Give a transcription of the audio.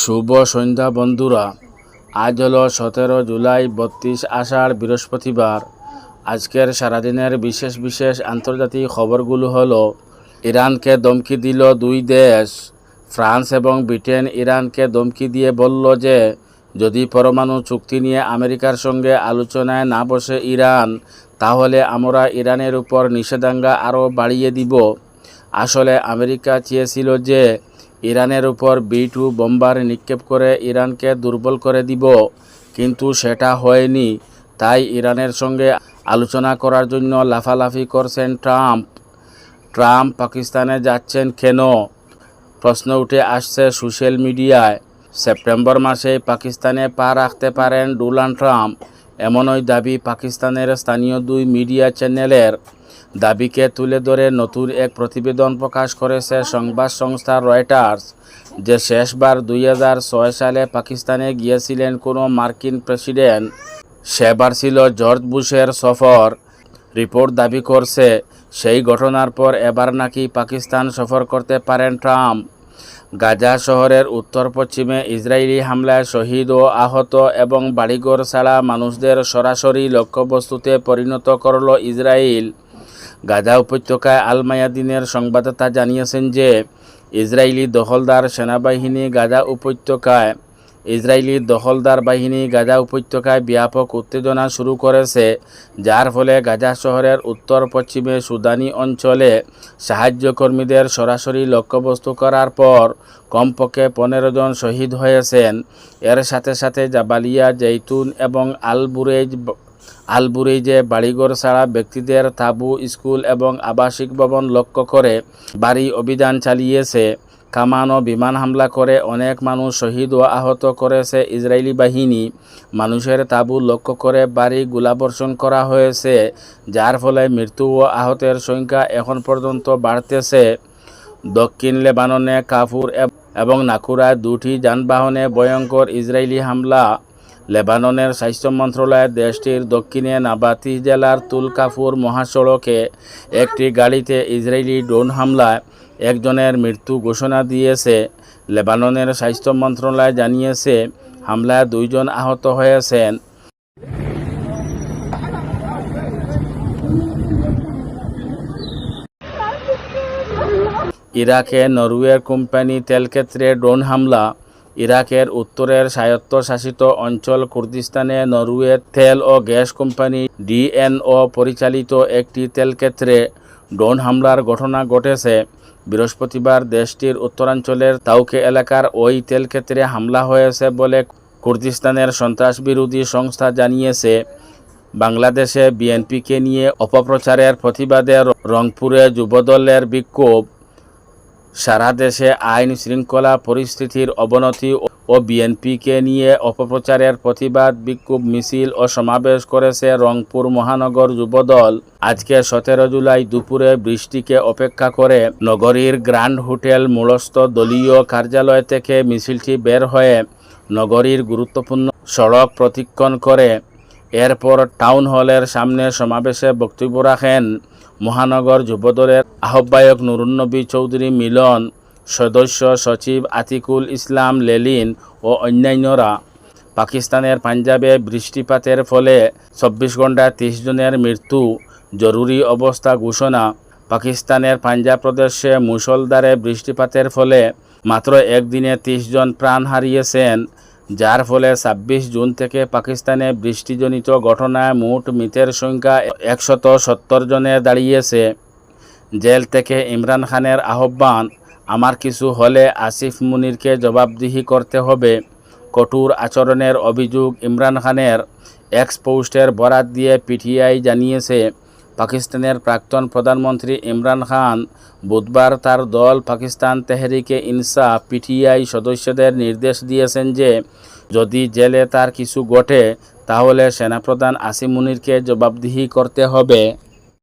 শুভ সন্ধ্যা, বন্ধুরা। আজ হলো সতেরো জুলাই, বত্রিশ আষাঢ়, বৃহস্পতিবার। আজকের সারাদিনের বিশেষ বিশেষ আন্তর্জাতিক খবরগুলো হলো, ইরানকে দমকি দিল দুই দেশ। ফ্রান্স এবং ব্রিটেন ইরানকে দমকি দিয়ে বলল যে, যদি পরমাণু চুক্তি নিয়ে আমেরিকার সঙ্গে আলোচনায় না বসে ইরান, তাহলে আমরা ইরানের উপর নিষেধাজ্ঞা আরও বাড়িয়ে দিব। আসলে আমেরিকা চেয়েছিল যে ইরানের উপর বি টু বোম্বার নিক্ষেপ করে ইরানকে দুর্বল করে দিব, কিন্তু সেটা হয়নি। তাই ইরানের সঙ্গে আলোচনা করার জন্য লাফালাফি করছেন ট্রাম্প। ট্রাম্প পাকিস্তানে যাচ্ছেন কেন? প্রশ্ন উঠে আসছে সোশ্যাল মিডিয়ায়। সেপ্টেম্বর মাসে পাকিস্তানে পা রাখতে পারেন ডোনাল্ড ট্রাম্প। এমনই দাবি পাকিস্তানের স্থানীয় দুই মিডিয়া চ্যানেলের। দাবিকে তুলে ধরে নতুন এক প্রতিবেদন প্রকাশ করেছে সংবাদ সংস্থা রয়টার্স, যে শেষবার দুই হাজার ছয় সালে পাকিস্তানে গিয়েছিলেন কোনো মার্কিন প্রেসিডেন্ট। সেবার ছিল জর্জ বুশের সফর। রিপোর্ট দাবি করছে, সেই ঘটনার পর এবার নাকি পাকিস্তান সফর করতে পারেন ট্রাম্প। গাজা শহরের উত্তর পশ্চিমে ইসরায়েলি হামলায় শহীদ ও আহত এবং বাড়িঘর ছাড়া মানুষদের সরাসরি লক্ষ্যবস্তুতে পরিণত করল ইসরায়েল। গাজা উপত্যকায় আল মায়াদিনের সংবাদদাতা জানিয়েছেন যে, ইসরায়েলি দখলদার সেনাবাহিনী গাজা উপত্যকায়, ইসরায়েলি দখলদার বাহিনী গাজা উপত্যকায় ব্যাপক উত্তেজনা শুরু করেছে, যার ফলে গাজা শহরের উত্তর পশ্চিমে সুদানি অঞ্চলে সাহায্যকর্মীদের সরাসরি লক্ষ্যবস্তু করার পর কমপক্ষে পনেরো জন শহীদ হয়েছেন। এর সাথে সাথে জাবালিয়া জৈতুন এবং আলবুরেজ আলবুরিজে বাড়িঘর ছাড়া ব্যক্তিদের তাঁবু, স্কুল এবং আবাসিক ভবন লক্ষ্য করে বাড়ি অভিযান চালিয়েছে। কামান ও বিমান হামলা করে অনেক মানুষ শহীদ ও আহত করেছে ইসরায়েলি বাহিনী। মানুষের তাঁবু লক্ষ্য করে বাড়ি গোলাবর্ষণ করা হয়েছে, যার ফলে মৃত্যু ও আহতের সংখ্যা এখন পর্যন্ত বাড়তেছে। দক্ষিণ লেবাননে কাফুর এবং নাকুরায় দুটি যানবাহনে ভয়ঙ্কর ইসরায়েলি হামলা লেবাননের স্বাস্থ্য মন্ত্রণালয় দেশটির দক্ষিণে নাবাতি জেলার তুলকাফুর মহাসড়কে একটি গাড়িতে ইসরায়েলি ড্রোন হামলায় একজনের মৃত্যু ঘোষণা দিয়েছে। লেবাননের স্বাস্থ্য মন্ত্রণালয় জানিয়েছে, হামলায় দুইজন আহত হয়েছেন। ইরাকে নরওয়ের কোম্পানি তেলক্ষেত্রে ড্রোন হামলা ইরাকের উত্তরের স্বায়ত্তশাসিত অঞ্চল কুর্দিস্তানে নরওয়ে তেল ও গ্যাস কোম্পানি ডিএনও পরিচালিত একটি তেলক্ষেত্রে ড্রোন হামলার ঘটনা ঘটেছে। বৃহস্পতিবার দেশটির উত্তরাঞ্চলের তাউকে এলাকার ওই তেলক্ষেত্রে হামলা হয়েছে বলে কুর্দিস্তানের সন্ত্রাসবিরোধী সংস্থা জানিয়েছে। বাংলাদেশে বিএনপিকে নিয়ে অপপ্রচারের প্রতিবাদে রংপুরে যুবদলের বিক্ষোভ। সারা দেশে আইন শৃঙ্খলা পরিস্থিতির অবনতি ও বিএনপিকে নিয়ে অপপ্রচারের প্রতিবাদ, বিক্ষোভ, মিছিল ও সমাবেশ করেছে রংপুর মহানগর যুবদল। আজকে সতেরো জুলাই দুপুরে বৃষ্টিকে অপেক্ষা করে নগরীর গ্র্যান্ড হোটেল মূলস্থ দলীয় কার্যালয় থেকে মিছিলটি বের হয়ে নগরীর গুরুত্বপূর্ণ সড়ক প্রতিক্ষণ করে এরপর টাউন হলের সামনে সমাবেশে বক্তব্য রাখেন মহানগর যুবদলের আহ্বায়ক নুরুন্নবী চৌধুরী মিলন, সদস্য সচিব আতিকুল ইসলাম লেলিন ও অন্যান্যরা। পাকিস্তানের পাঞ্জাবে বৃষ্টিপাতের ফলে চব্বিশ ঘন্টায় তিরিশ জনের মৃত্যু, জরুরি অবস্থা ঘোষণা। পাকিস্তানের পাঞ্জাব প্রদেশে মুষলধারে বৃষ্টিপাতের ফলে মাত্র একদিনে তিরিশ জন প্রাণ হারিয়েছেন। যার ফলে ছাব্বিশ জুন থেকে পাকিস্তানে বৃষ্টিজনিত ঘটনায় মোট মৃতের সংখ্যা একশত সত্তর জনে দাঁড়িয়েছে। জেল থেকে ইমরান খানের আহ্বান, আমার কিছু হলে আসিফ মুনিরকে জবাবদিহি করতে হবে কঠোর আচরণের অভিযোগ ইমরান খানের। এক্স পোস্টের বরাত দিয়ে পিটিআই জানিয়েছে পাকিস্তানের প্রাক্তন প্রধানমন্ত্রী ইমরান খান বুধবার তার দল পাকিস্তান তেহরিকে ইনসাফ পিটিআই সদস্যদের নির্দেশ দিয়েছেন যে, যদি জেলে তার কিছু ঘটে, তাহলে সেনাপ্রধান আসিমুনিরকে জবাবদিহি করতে হবে।